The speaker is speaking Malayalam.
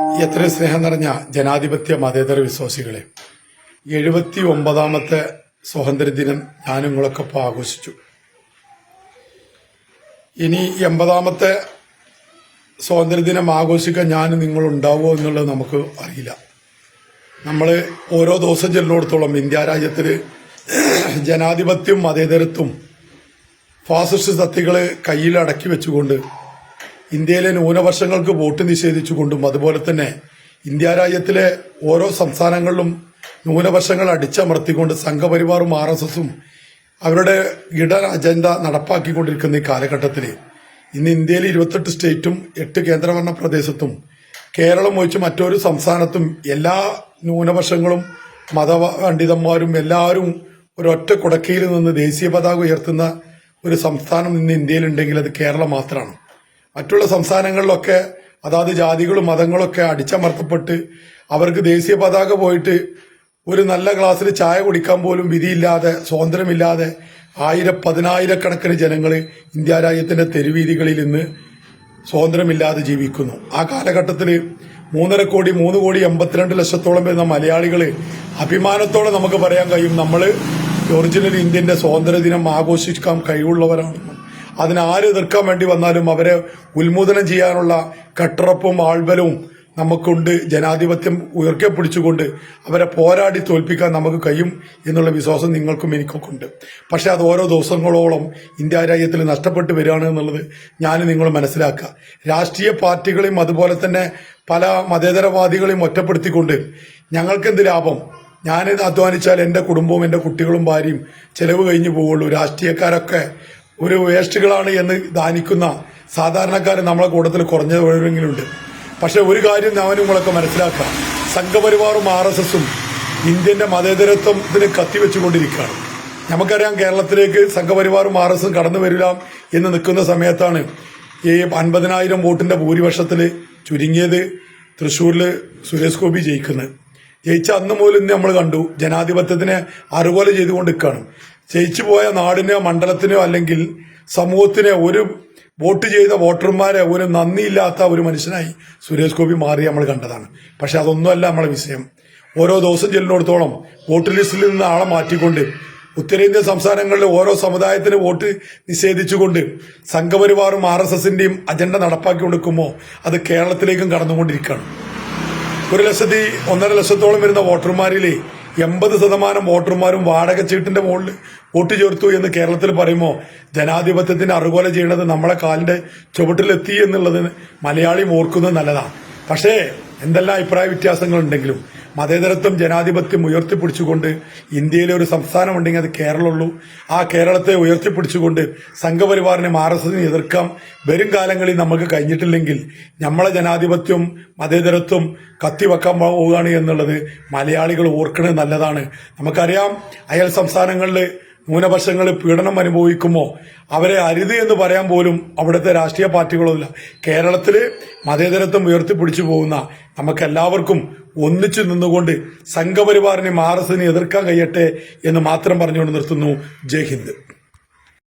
എത്ര സ്നേഹം നിറഞ്ഞ ജനാധിപത്യ മതേതര വിശ്വാസികളെ. എഴുപത്തി ഒമ്പതാമത്തെ സ്വാതന്ത്ര്യദിനം ഞാൻ നിങ്ങളൊക്കെ ആഘോഷിച്ചു. ഇനി എൺപതാമത്തെ സ്വാതന്ത്ര്യദിനം ആഘോഷിക്കാൻ ഞാൻ നിങ്ങളുണ്ടാവുമോ എന്നുള്ളത് നമുക്ക് അറിയില്ല. നമ്മൾ ഓരോ ദിവസം ചെല്ലുന്നിടത്തോളം ഇന്ത്യ രാജ്യത്തിൽ ജനാധിപത്യം മതേതരത്വം ഫാസിസ്റ്റ് ശക്തികളെ കയ്യിൽ അടക്കി വെച്ചുകൊണ്ട് ഇന്ത്യയിലെ ന്യൂനപക്ഷങ്ങൾക്ക് വോട്ട് നിഷേധിച്ചുകൊണ്ടും അതുപോലെ തന്നെ ഇന്ത്യ രാജ്യത്തിലെ ഓരോ സംസ്ഥാനങ്ങളിലും ന്യൂനപക്ഷങ്ങൾ അടിച്ചമർത്തിക്കൊണ്ട് സംഘപരിവാറും ആർ എസ് എസും അവരുടെ ഇട അജണ്ട നടപ്പാക്കിക്കൊണ്ടിരിക്കുന്ന ഈ കാലഘട്ടത്തിൽ ഇന്ന് ഇന്ത്യയിൽ ഇരുപത്തെട്ട് സ്റ്റേറ്റും എട്ട് കേന്ദ്രഭരണ പ്രദേശത്തും കേരളം ഒഴിച്ച് മറ്റൊരു സംസ്ഥാനത്തും എല്ലാ ന്യൂനപക്ഷങ്ങളും മതപണ്ഡിതന്മാരും എല്ലാവരും ഒരൊറ്റ കുടക്കയിൽ നിന്ന് ദേശീയ പതാക ഉയർത്തുന്ന ഒരു സംസ്ഥാനം ഇന്ന് ഇന്ത്യയിലുണ്ടെങ്കിൽ അത് കേരളം മാത്രമാണ്. മറ്റുള്ള സംസ്ഥാനങ്ങളിലൊക്കെ അതാത് ജാതികളും മതങ്ങളൊക്കെ അടിച്ചമർത്തപ്പെട്ട് അവർക്ക് ദേശീയ പതാക പോയിട്ട് ഒരു നല്ല ഗ്ലാസ്സിൽ ചായ കുടിക്കാൻ പോലും വിധിയില്ലാതെ സ്വാതന്ത്ര്യമില്ലാതെ ആയിര പതിനായിരക്കണക്കിന് ജനങ്ങൾ ഇന്ത്യ രാജ്യത്തിന്റെ തെരുവീതികളിൽ ഇന്ന് സ്വാതന്ത്ര്യമില്ലാതെ ജീവിക്കുന്നു. ആ കാലഘട്ടത്തിൽ മൂന്നര കോടി മൂന്ന് കോടി എൺപത്തിരണ്ട് ലക്ഷത്തോളം വരുന്ന മലയാളികൾ അഭിമാനത്തോടെ നമുക്ക് പറയാൻ കഴിയും നമ്മൾ ഒറിജിനൽ ഇന്ത്യന്റെ സ്വാതന്ത്ര്യ ദിനം ആഘോഷിക്കാൻ കഴിവുള്ളവരാണ്. അതിനെ ആര് എതിർക്കാൻ വേണ്ടി വന്നാലും അവരെ ഉന്മൂലനം ചെയ്യാനുള്ള കട്ടറപ്പും ആൾബലവും നമുക്കുണ്ട്. ജനാധിപത്യം ഉയർക്കെ പിടിച്ചുകൊണ്ട് അവരെ പോരാടി തോൽപ്പിക്കാൻ നമുക്ക് കഴിയും എന്നുള്ള വിശ്വാസം നിങ്ങൾക്കും എനിക്കൊക്കെ ഉണ്ട് പക്ഷെ അത് ഓരോ ദിവസങ്ങളോളം ഇന്ത്യ രാജ്യത്തിൽ നഷ്ടപ്പെട്ടു വരികയാണ് എന്നുള്ളത് ഞാൻ നിങ്ങൾ മനസ്സിലാക്കുക. രാഷ്ട്രീയ പാർട്ടികളെയും അതുപോലെ തന്നെ പല മതേതരവാദികളെയും ഒറ്റപ്പെടുത്തിക്കൊണ്ട് ഞങ്ങൾക്ക് എന്ത് ലാഭം? ഞാൻ അധ്വാനിച്ചാൽ എന്റെ കുടുംബവും എന്റെ കുട്ടികളും ഭാര്യയും ചെലവ് കഴിഞ്ഞു പോവുള്ളൂ. രാഷ്ട്രീയക്കാരൊക്കെ ഒരു വേസ്റ്റുകളാണ് എന്ന് ദാനിക്കുന്ന സാധാരണക്കാർ നമ്മളെ കൂട്ടത്തിൽ കുറഞ്ഞവരെങ്കിലുണ്ട്. പക്ഷെ ഒരു കാര്യം ഞാൻ നിങ്ങളൊക്കെ മനസ്സിലാക്കുക സംഘപരിവാറും ആർ എസ് എസും ഇന്ത്യന്റെ മതേതരത്വത്തിന് കത്തിവെച്ചുകൊണ്ടിരിക്കുകയാണ് നമുക്കറിയാം കേരളത്തിലേക്ക് സംഘപരിവാറും ആർ എസും കടന്നു വരില്ല എന്ന് നിൽക്കുന്ന സമയത്താണ് ഈ അൻപതിനായിരം വോട്ടിന്റെ ഭൂരിപക്ഷത്തിൽ ചുരുങ്ങിയത് തൃശ്ശൂരിൽ സുരേഷ് ഗോപി ജയിക്കുന്നത്. ജയിച്ച അന്ന് മുതൽ ഇന്ന് നമ്മൾ കണ്ടു ജനാധിപത്യത്തിനെ അറുപോലെ ചെയ്തുകൊണ്ട് നിൽക്കുകയാണ് ജയിച്ചു പോയ നാടിനോ മണ്ഡലത്തിനോ അല്ലെങ്കിൽ സമൂഹത്തിനെ ഒരു വോട്ട് ചെയ്ത വോട്ടർമാരെ ഒരു നന്ദിയില്ലാത്ത ഒരു മനുഷ്യനായി സുരേഷ് ഗോപി മാറി നമ്മൾ കണ്ടതാണ്. പക്ഷെ അതൊന്നുമല്ല നമ്മളെ വിഷയം. ഓരോ ദിവസം ചെല്ലുന്നിടത്തോളം വോട്ട് ലിസ്റ്റിൽ നിന്ന് ആളെ മാറ്റിക്കൊണ്ട് ഉത്തരേന്ത്യൻ സംസ്ഥാനങ്ങളിലെ ഓരോ സമുദായത്തിന് വോട്ട് നിഷേധിച്ചുകൊണ്ട് സംഘപരിവാറും ആർ എസ് എസിന്റെയും അജണ്ട നടപ്പാക്കി കൊടുക്കുമ്പോൾ അത് കേരളത്തിലേക്കും കടന്നുകൊണ്ടിരിക്കുകയാണ്. ഒരു ലക്ഷത്തി ഒന്നര ലക്ഷത്തോളം വരുന്ന വോട്ടർമാരിലെ എൺപത് ശതമാനം വോട്ടർമാരും വാടക ചീട്ടിന്റെ മുകളിൽ വോട്ട് ചേർത്തു എന്ന് കേരളത്തിൽ പറയുമ്പോൾ ജനാധിപത്യത്തിന്റെ അറുകോല ചെയ്യുന്നത് നമ്മളെ കാലിന്റെ ചുവട്ടിലെത്തി എന്നുള്ളത് മലയാളി ഓർക്കുന്നത് നല്ലതാണ്. പക്ഷേ എന്തെല്ലാം അഭിപ്രായ വ്യത്യാസങ്ങൾ ഉണ്ടെങ്കിലും മതേതരത്വം ജനാധിപത്യം ഉയർത്തിപ്പിടിച്ചുകൊണ്ട് ഇന്ത്യയിലെ ഒരു സംസ്ഥാനം ഉണ്ടെങ്കിൽ അത് കേരളമുള്ളൂ. ആ കേരളത്തെ ഉയർത്തിപ്പിടിച്ചുകൊണ്ട് സംഘപരിവാറിനെ ആർ എസ് എസിനെ എതിർക്കാം. വരും കാലങ്ങളിൽ നമുക്ക് കഴിഞ്ഞിട്ടില്ലെങ്കിൽ നമ്മളെ ജനാധിപത്യവും മതേതരത്വം കത്തിവെക്കാൻ പോവുകയാണ് എന്നുള്ളത് മലയാളികൾ ഓർക്കുന്നത് നല്ലതാണ്. നമുക്കറിയാം അയൽ സംസ്ഥാനങ്ങളിൽ ന്യൂനപക്ഷങ്ങൾ പീഡനം അനുഭവിക്കുമോ? അവരെ അരുത് എന്ന് പറയാൻ പോലും അവിടുത്തെ രാഷ്ട്രീയ പാർട്ടികളൊന്നുമില്ല. കേരളത്തിൽ മതേതരത്വം ഉയർത്തിപ്പിടിച്ചു പോകുന്ന നമുക്ക് എല്ലാവർക്കും ഒന്നിച്ചു നിന്നുകൊണ്ട് സംഘപരിവാറിനെ ആർ എതിർക്കാൻ കഴിയട്ടെ എന്ന് മാത്രം പറഞ്ഞുകൊണ്ട് നിർത്തുന്നു. ജയ് ഹിന്ദ്.